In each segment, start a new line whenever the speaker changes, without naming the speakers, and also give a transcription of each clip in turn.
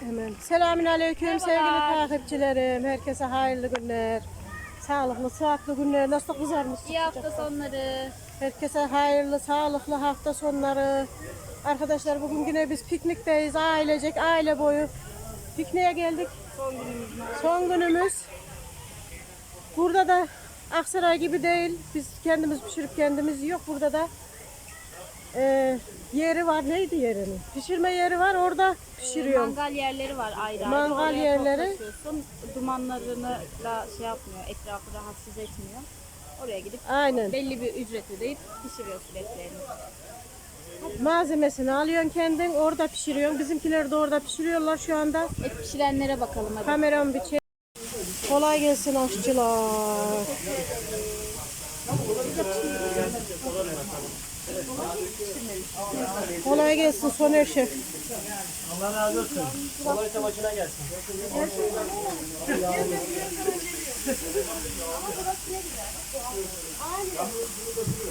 Hemen. Selamünaleyküm sevgili takipçilerim. Herkese hayırlı günler. Sağlıklı, sıhhatli günler. Nasıl kızarmış?
İyi hafta sonları.
Herkese hayırlı, sağlıklı hafta sonları. Arkadaşlar bugün yine biz piknikteyiz. Ailecek, aile boyu. Pikniğe geldik. Son günümüz. Son günümüz. Burada da Aksaray gibi değil. Biz kendimiz pişirip kendimiz yok burada da. Ee, yeri var. Neydi yerinin? Pişirme yeri var. Orada pişiriyorum.
Mangal yerleri var ayrı ayrı.
Mangal
Oraya
yerleri.
Dumanlarını da şey yapmıyor, etrafı rahatsız etmiyor. Oraya gidip
Aynen.
belli bir ücret ödeyip pişiriyorsun etlerini.
Malzemesini alıyorsun kendin. Orada pişiriyorsun. Bizimkiler de orada pişiriyorlar şu anda.
Et pişirenlere bakalım hadi.
Kameram bir çek. Kolay gelsin aşçılar. Kolay gelsin Soner Şef.
Allah razı olsun. Kolaysa başına gelsin.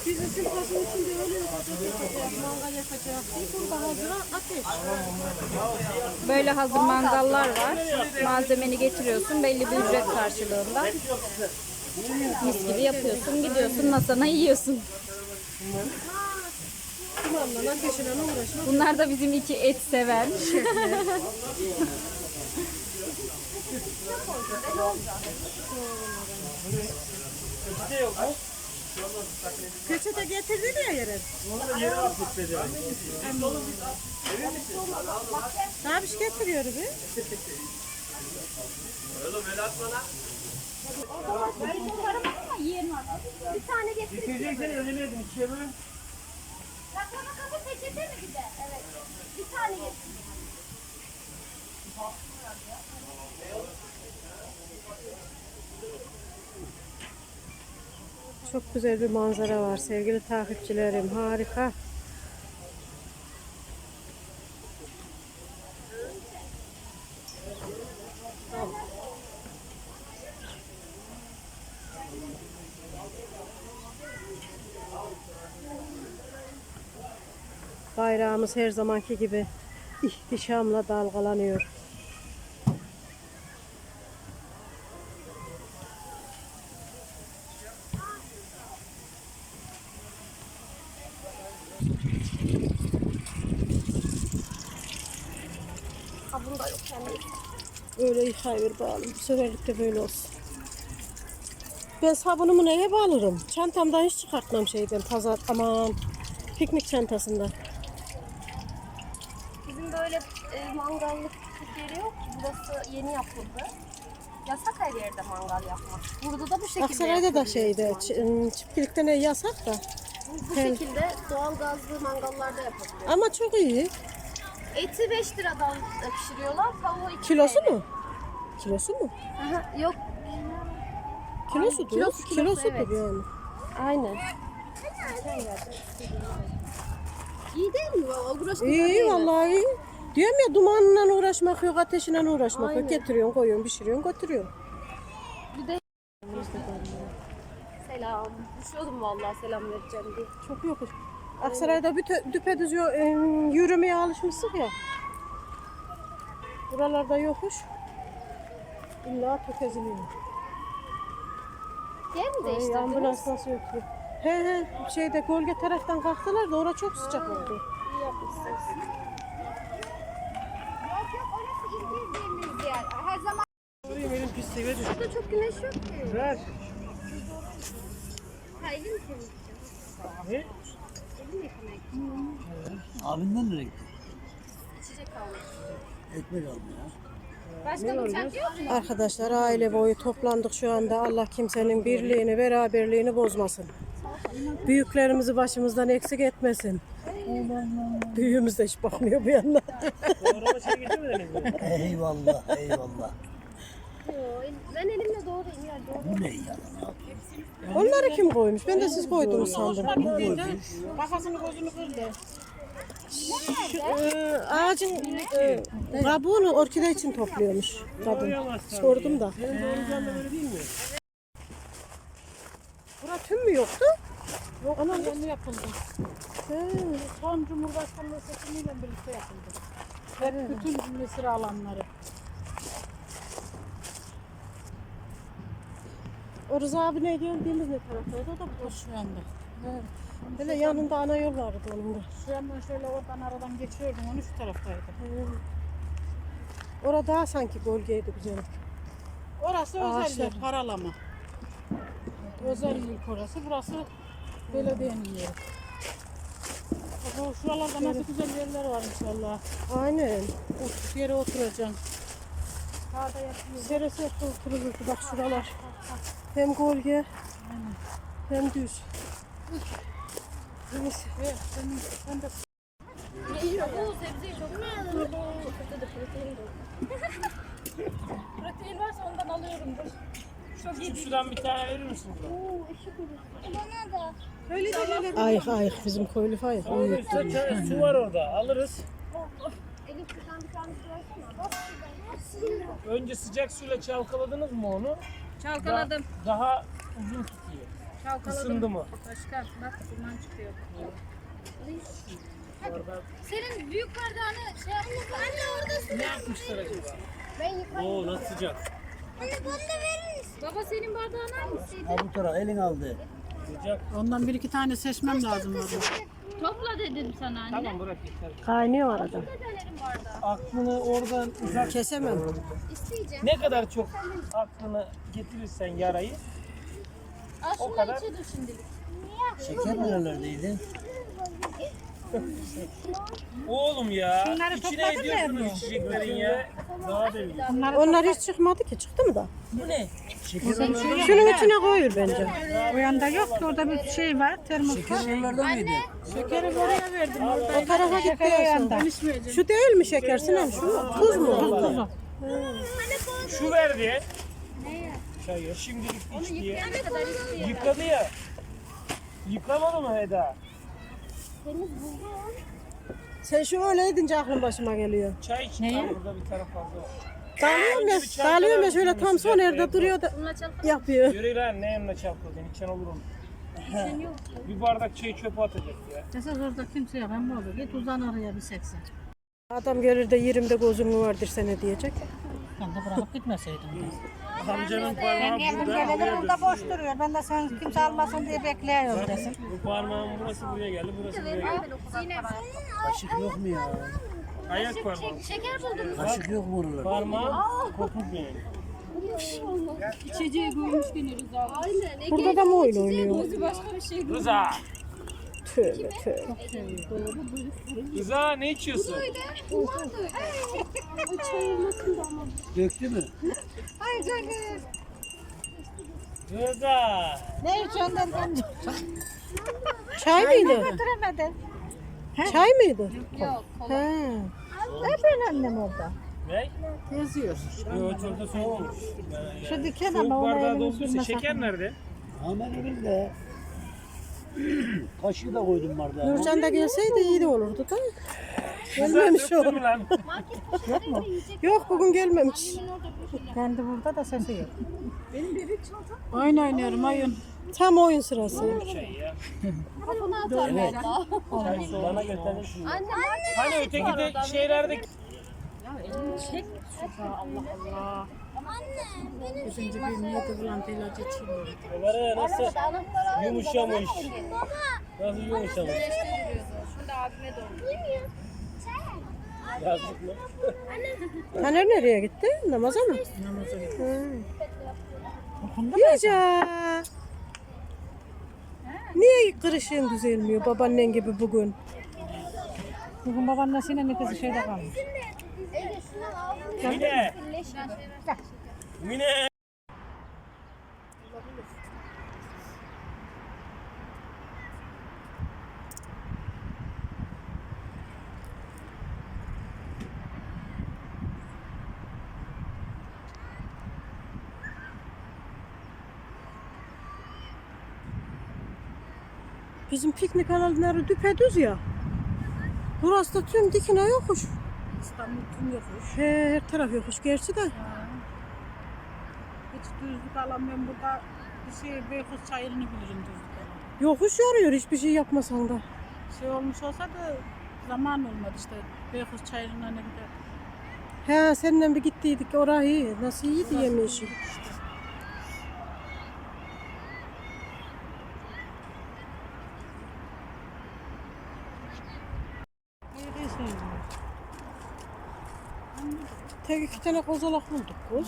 Biz ısıtmasın için de öyle yapacağız. Mangal yapacağız. Burada hazıra ateş.
Böyle hazır mangallar var. Malzemeni getiriyorsun belli bir ücret karşılığında. Mis gibi yapıyorsun, gidiyorsun masana yiyorsun.
Uğraşma.
Bunlar da bizim iki et seven.
Peçete?
Peçete getirdin ya yere.
Onu da yere atmış dedi.
Daha bir şey getiriyor bir.
Bir tane getir.
Getireceksen ödeme edin. İkiye bölün.
Peçete mi de? Evet. Bir tane getir.
Çok güzel bir manzara var sevgili takipçilerim. Harika. Bayrağımız her zamanki gibi ihtişamla dalgalanıyor.
Kabında yok kendi.
Öyle yıkayıver bağlı. Bu seferlik de böyle olsun. Ben sabunumu neye bağlarım? Çantamdan hiç çıkartmam şeyden pazar aman piknik çantasından.
Böyle e, mangallık yeri yok. ki. Burası yeni yapıldı. Yasak her yerde mangal yapmak. Burada da bu şekilde
Aksaray'da da
yapılıyor.
şeyde ç- çiftlikte ne yasak da.
Bu şekilde doğal gazlı mangallarda yapılıyor.
Ama çok iyi.
Eti 5 liradan pişiriyorlar. Tavuğu 2
Kilosu mu? Kilosu mu?
Aha, yok.
Kilosudur.
kilosu, kilosu,
Kilosudur
evet.
yani.
Aynen. İyi değil mi? baba? Uğraştık
İyi vallahi iyi. Diyorum ya dumanla uğraşmak yok, ateşle uğraşmak
Aynen.
yok. Getiriyorsun, koyuyorsun, pişiriyorsun, götürüyorsun.
Selam. Düşüyordum vallahi selam vereceğim diye.
Çok yokuş. Aksaray'da bir düpedüz e, yürümeye alışmışsın ya. Buralarda yokuş. İlla tökeziliyor.
Yer mi
Ay,
değiştirdiniz?
ambulans nasıl ötüyor? He he şeyde gölge taraftan kalktılar da orada çok sıcak oldu.
İyi yapmışsınız. Yok yok orası izleyeceğimiz yer. Her zaman
Benim elim pis seve düştü.
burada çok güneş yok ki.
Ver.
Ha elin mi temizleyeceğim?
Ne?
Elin yıkamaya gideceğim.
Abinden nereye gitti?
İçecek almak.
Ekmek almaya.
Başka bıçak yok mu?
Arkadaşlar aile boyu toplandık şu anda. Allah kimsenin birliğini, beraberliğini bozmasın. Büyüklerimizi başımızdan eksik etmesin. Büyüğümüz de hiç bakmıyor bu yana.
Doğrama şey getirmediniz mi?
Eyvallah, eyvallah.
Ben elimle doğrayayım ya doğru.
Bu ne ya?
Onları kim koymuş? Ben de siz koydunuz sandım.
Kafasını gözünü kırdı.
Şu, e, ağacın e, kabuğunu orkide için topluyormuş kadın. Sordum da. Bura tüm mü yoktu?
Yok ama yeni yapıldı.
He.
Son Cumhurbaşkanlığı seçimiyle birlikte yapıldı.
Hep bütün mısır alanları.
O Rıza abi ne geldiğimiz ne taraftaydı? O da bu.
Şu anda.
Hele yanında ana yol vardı onun da.
Şu yandan şöyle oradan aradan geçiyordum. Onu şu taraftaydı.
Orada daha sanki gölgeydi güzel.
Orası özel
Ağaçlar.
paralama. Özel mülk orası. Burası belediyenin yeri. Bak, Şuralarda nasıl güzel yerler var inşallah.
Aynen.
Otur, yere oturacaksın.
Seresi oturulurdu bak şuralar. Hem gölge hem düz. Neyse.
Sen de
Protein varsa ondan alıyorumdur.
Şuradan bir tane verir misin?
Ayık ayık bizim koylu ayık.
Çay- su var orada. Alırız.
Elif şuradan bir tane su versene.
Önce sıcak suyla çalkaladınız mı onu?
Çalkaladım.
Daha uzun tutuyor.
Çalkaladım.
Isındı mı?
Başka bak duman çıkıyor.
Orada
Senin büyük bardağını şey yapma. Anne orada su.
ne yapmışlar acaba?
Ben yıkarım.
Oo nasıl sıcak.
Anne bunu da verir misin?
Baba senin bardağın hangisi?
Ha bu tarafa elin aldı.
Sıcak.
ondan bir iki tane seçmem lazım orada.
Topla dedim sana anne.
Tamam bırak yeter.
Kaynıyor arada.
Aklını oradan uzak
Kesemem.
İsteyeceğim.
ne kadar çok aklını getirirsen yarayı
Al
O
şunu
kadar.
içe dur şimdilik.
Şeker nerelerdeydi?
Oğlum ya
Şunları
içine
topladın mı
ediyorsunuz içeceklerin ya. Daha.
Onlar hiç çıkmadı ki. Çıktı mı da?
Bu ne?
Şeker
Şunun içine koyur bence.
O yanda yok ki orada bir şey var. Termos var.
Şeker nerelerde miydi?
Şekeri oraya verdim. Orada
O tarafa gitti
o yanda.
Şu değil mi şeker Sinem? Şu mu? Tuz mu?
Tuzu.
Şu verdi. Çayı şimdilik iç diye. Yıkadı ya. Yıkamadı mı Eda?
Sen şu öyle edince aklım başıma geliyor.
Çay iç. Neye? Burada bir taraf fazla var.
Dalıyorum ya, dalıyorum ya şöyle tam son yerde
yapıyor.
duruyor da yapıyor.
Yürü lan ne yanına çarpıldın? İçen olur onu. bir bardak çayı çöpe atacak ya.
Esas orada kimse yok. Hem olur. Git uzan oraya bir seksen.
Adam gelir de yerimde gözüm mü vardır sene diyecek.
Ben de bırakıp gitmeseydim.
Amcanın parmağı burada.
Geldim
buraya
burada boş duruyor. Ben de sen kimse almasın diye bekliyorum desin.
Bu parmağın burası buraya geldi, burası buraya geldi.
Kaşık yok mu ya?
Ayak parmağı.
Şeker buldum.
Kaşık yok mu oralarda?
Parmağım kopuk benim.
İçeceği koymuş gene Rıza.
Aynen.
Burada da mı oyun oynuyor?
Başka bir şey
Rıza!
Tövbe tövbe.
Rıza ne içiyorsun?
Döktü mü?
Rıza!
Ne içiyorsun dedim.
Çay mıydı?
Götüremedin.
Çay mıydı?
Yok.
He.
Ne yapıyorsun annem orada?
Ne?
Geziyor.
Yok çorba soğumuş.
Şu diken
Soğuk
ama ona elini
şeker nerede?
Hemen elimde. Kaşığı da koydum bardağa.
Nurcan da gelseydi iyi olurdu da. Gelmemiş o. Yok bugün gelmemiş.
Kendi burada da sesi yok. Oyun oynuyorum oyun.
Tam oyun sırası.
Şey ya.
Kafana atarım
su bana getirdin.
Anne
Hani öteki de şeylerde
Üçüncü bir niyeti bulan ilacı içiyor.
Bunları nasıl yumuşamış. Nasıl yumuşamış?
Şurada abime doğru.
Mı?
Taner nereye gitti? Namaza mı?
Namaza. Okunda
Yaca. Niye kırışığın düzelmiyor babaannen gibi bugün?
Bugün babaannesiyle ne kızı şeyde kalmış.
Mine! Mine!
Bizim piknik alanları düpedüz ya. Burası da tüm dikine yokuş.
İstanbul tüm yokuş.
He, her taraf yokuş gerçi de.
Hiç düzlük alamıyorum burada. Bir şey Beykoz çayırını bilirim düzlük alan.
Yokuş yoruyor hiçbir şey yapmasan da.
Şey olmuş olsa da Zaman olmadı işte. Beykoz çayırına ne gider.
He seninle bir gittiydik orayı. Nasıl iyiydi yemişi. Tek iki tane kozalak bulduk kız.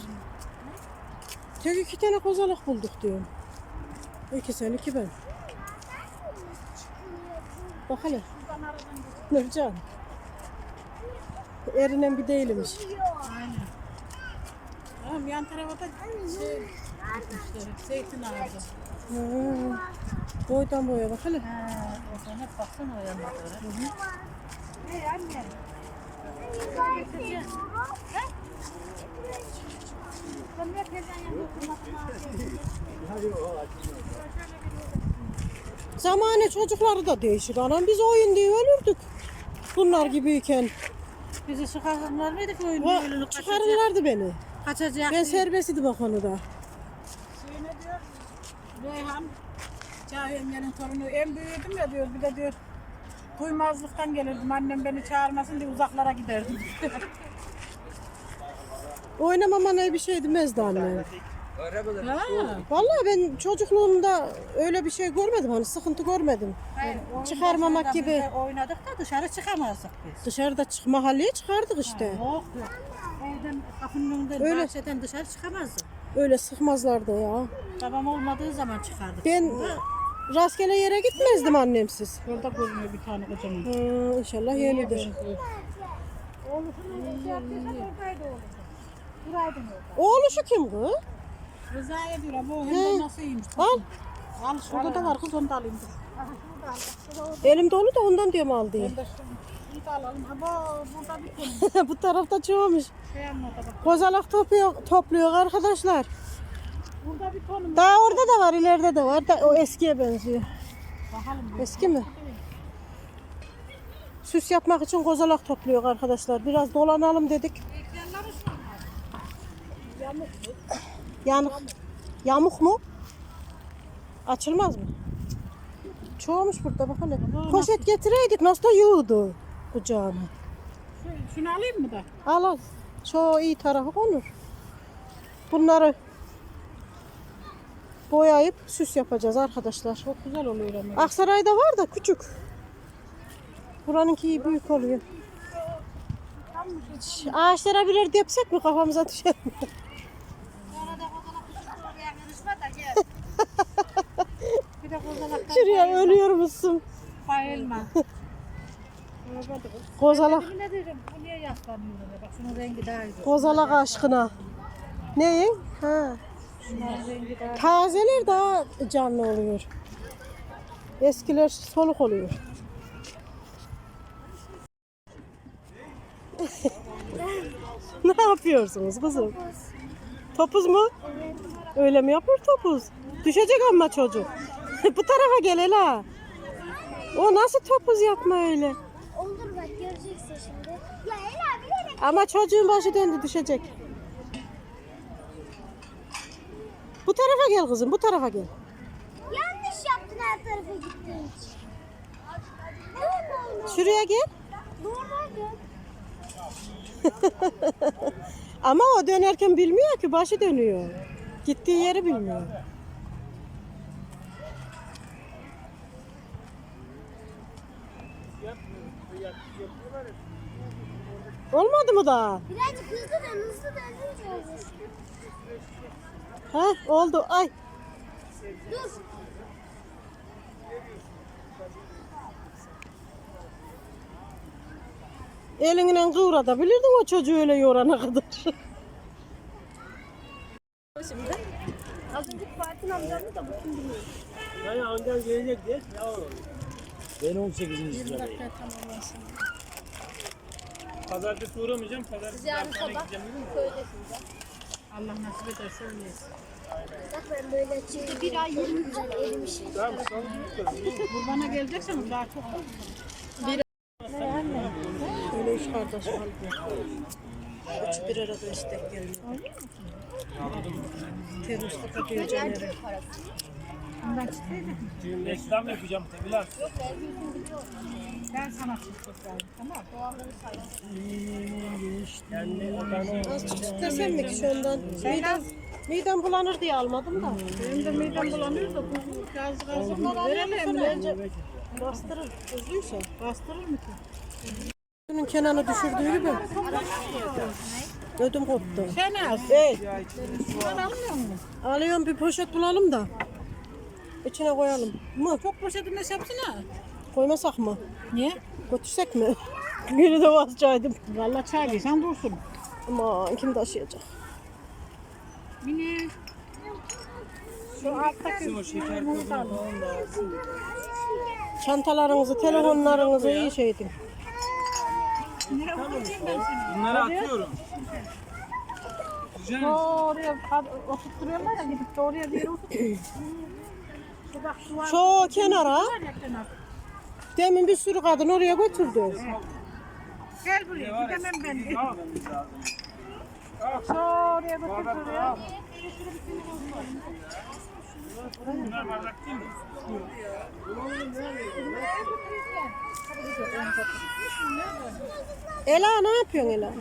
Tek iki tane kozalak bulduk diyorum. İki sen iki ben. Bak hele. Nurcan. Erinen bir değilmiş.
Tamam yan tarafa da şey gitmişler. Zeytin ağacı.
Ha, boydan boya bak hele.
Ha, o zaman hep baksana o yanına doğru.
Zamane çocukları da değişik anam. Biz oyun diye ölürdük. Bunlar gibiyken.
Bizi çıkarırlar mıydık oyun kaçacak.
çıkarırlardı beni.
Kaçacak.
Ben serbestiydim o konuda.
Şey ne diyor? Reyhan. Cahil yengenin torunu en büyüdüm ya diyor. Bir de diyor duymazlıktan gelirdim. Annem beni çağırmasın diye uzaklara giderdim.
Oynamama ne bir şey demezdi annem.
ha.
Vallahi ben çocukluğumda öyle bir şey görmedim. Hani sıkıntı görmedim. Çıkarmamak gibi.
Oynadık da dışarı çıkamazdık biz.
Dışarıda çık mahalleye çıkardık işte.
Yok yok. Evden kapının önünden
Öyle.
bahçeden dışarı çıkamazdık.
Öyle sıkmazlardı ya.
Babam olmadığı zaman çıkardık.
Ben rastgele yere gitmezdim annemsiz.
Yolda görünüyor bir tane kocaman.
Ha, inşallah yenidir. Oğluşu kim bu?
Rıza'ya diyor ama hem de nasıl iyiymiş.
Al.
Al şurada da var kız onu da alayım.
Elim dolu da ondan diyorum al diye.
Ben de şunu da alalım. Ama burada bir konu
Bu tarafta çoğumuş.
şey anladı bak.
Kozalak topluyor, topluyor arkadaşlar.
Burada bir konu
Daha orada da var, ileride de var. Da, o eskiye benziyor.
bakalım.
Eski mi? Süs yapmak için kozalak topluyor arkadaşlar. Biraz dolanalım dedik. Yanık. Yamuk mu? Açılmaz mı? Çoğumuş burada bak hele. Poşet getireydik nasıl da yığdı kucağına.
Şu- Şunu alayım mı da?
Al al. Çoğu iyi tarafı konur. Bunları boyayıp süs yapacağız arkadaşlar.
Çok güzel oluyor ama.
Aksaray'da var da küçük. Buranınki büyük oluyor. Şş, Ağaçlara birer depsek mi kafamıza düşer mi? Şuraya ölüyor musun?
bayılma.
Kozalak, kozalak aşkına. Neyin? Ha. Tazeler daha canlı oluyor. Eskiler soluk oluyor. ne yapıyorsunuz kızım? Topuz mu? Öyle mi yapıyor topuz? Düşecek ama çocuk. Bu tarafa gel Ela. O nasıl topuz yapma öyle?
Olur bak göreceksin şimdi. Ya Ela bilerek
Ama çocuğun başı döndü düşecek. Bu tarafa gel kızım, bu tarafa gel.
yanlış yaptın her tarafa gittiğin için.
Şuraya gel.
Normal
Ama o dönerken bilmiyor ki başı dönüyor. Gittiği yeri bilmiyor. Olmadı mı daha?
Birazcık hızlı dön hızlı dönünce olur.
Ha oldu. Ay
Dur.
elinle kıvratabilirdin o çocuğu öyle yorana kadar.
Az önce Fatih amcamdı da bu kim bilmiyor.
Yani amcam gelecek diye. Ya oğlum. Ben 18. sıradayım.
Pazartesi uğramayacağım. Pazartesi
Yarın sabah köydesiniz.
Allah nasip ederse öyleyiz.
Bak ben böyle çünkü bir ay 20 güzel erimiş.
Tamam, salı günü kızım.
Kurbana gelecekseniz daha çok
Öyle üç kardeş var. Üç bir arada istek geliyor. Teröristlik atıyor Caner'e.
Reklam yapacağım tabii lan.
Ben sana çıksaydım. Tamam.
Azıcık desem mi ki şu ondan? Midem, midem bulanır diye almadım da.
Benim de midem bulanıyor da tuzlu gaz gazı verelim.
Bence bastırır. Tuzluysa bastırır mı ki? Bunun kenarını düşürdüğü gibi. Ödüm koptu.
Sen az.
Evet. Alıyorum bir poşet bulalım da. İçine koyalım. Mı?
Çok poşetin hesapsına.
Koymasak mı?
Niye?
Götürsek mi? Biri de vazgeçaydım.
Valla çağırırsan dursun.
Aman kim taşıyacak?
Mine. Şu alttaki
O şeker kodunu falan da alsın.
Çantalarınızı, telefonlarınızı iyi şey edin.
Nereye koyacağım ben seni?
Bunları atıyorum. Güzel.
Oraya oturtturuyorlar ya gidip de oraya bir yere oturtuyor. Şu
kenara demin bir sürü kadın oraya götürdü.
Gel buraya gidemem ben. Şu oraya götürdüler.
Bunlar bardak değil mi?
Ela ne yapıyorsun Ela?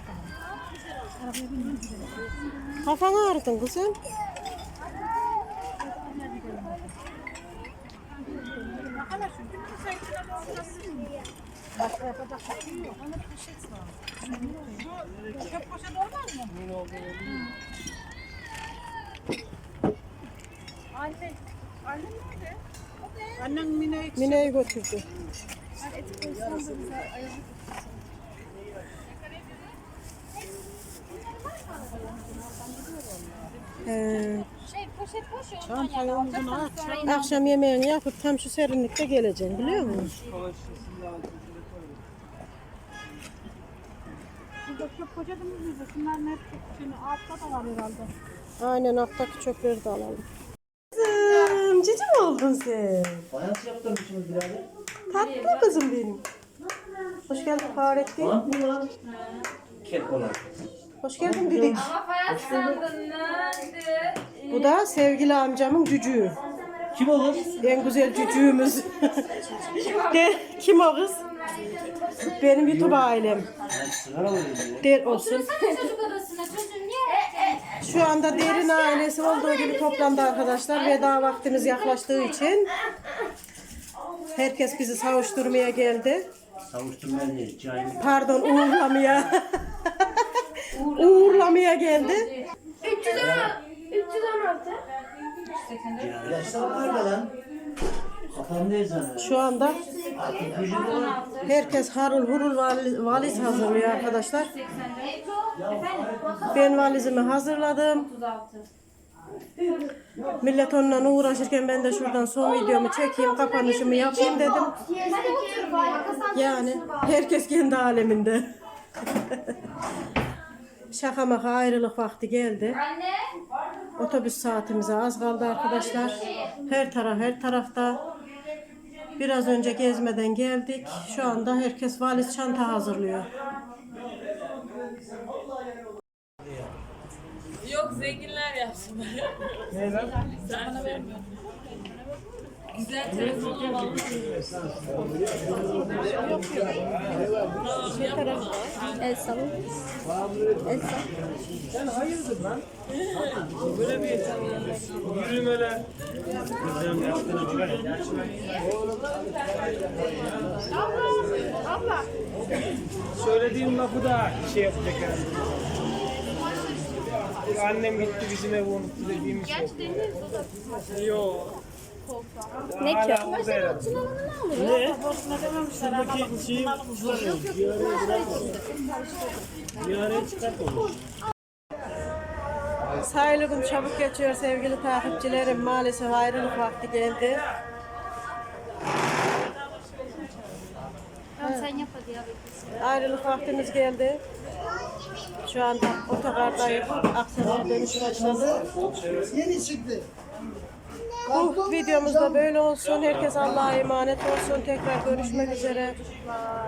Kafanı ağrıdın kızım.
Başka yapacak bir şey yok. Ona poşet var. Şu çöp poşet olmaz mı? Anne. Anne nerede? Annem Mine'yi
Mine'yi götürdü. He,
Şey poşet boş ya.
at.
akşam yemeğini yapıp tam şu serinlikte geleceksin biliyor musun?
Kola şişesini de al.
Burada çöp poşetimiz mi? Şunların hep şimdi altta da var herhalde.
Aynen alttaki çöpleri de alalım. Kızım cici mi oldun sen?
Fayans yaptırmışsınız birader.
Tatlı kızım benim. Hoş geldin Fahrettin.
Bant mı lan? Kek olan.
Hoş geldin dedik. Bu da sevgili amcamın cücüğü.
Kim o kız?
En güzel cücüğümüz. De, kim o kız? Benim YouTube ailem. Der olsun.
Çocuk odasına çocuğun niye?
Şu anda derin ailesi olduğu gibi toplandı arkadaşlar. Veda vaktimiz yaklaştığı için herkes bizi savuşturmaya geldi.
Savuşturma değil. Cahil.
Pardon uğurlamaya. uğurlamaya geldi.
316.
Yaşlar nerede lan? Kafamda ezanı.
Şu anda
Artık gücüm var.
herkes harul hurul valiz, valiz hazırlıyor arkadaşlar. Ben valizimi hazırladım. Millet onunla uğraşırken ben de şuradan son videomu çekeyim, kapanışımı yapayım dedim. Yani herkes kendi aleminde. Şaka maka ayrılık vakti geldi. Otobüs saatimize az kaldı arkadaşlar. Her taraf her tarafta. Biraz önce gezmeden geldik. Şu anda herkes valiz çanta hazırlıyor.
Yok zenginler yapsınlar.
Ne lan?
Güzel telefonla vallahi.
El salın. El.
Sen hayırdır lan? Böyle bir yürümeler. Güzel yaptığını Söylediğim lafı da şey yapacak herhalde. Annem gitti bizim evi unuttu dediğimiz şey. Yok.
Ne ki?
Herhalde.
Ne? Şuradaki şeyi
gün çabuk geçiyor sevgili takipçilerim. Maalesef ayrılık vakti geldi.
Tamam sen yap hadi ya.
Ayrılık vaktimiz geldi. Şu anda otogardayım. Aksaray'a dönüş başladı. Bu videomuz da böyle olsun. Herkes Allah'a emanet olsun. Tekrar görüşmek üzere.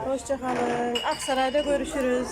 Hoşçakalın. Aksaray'da görüşürüz.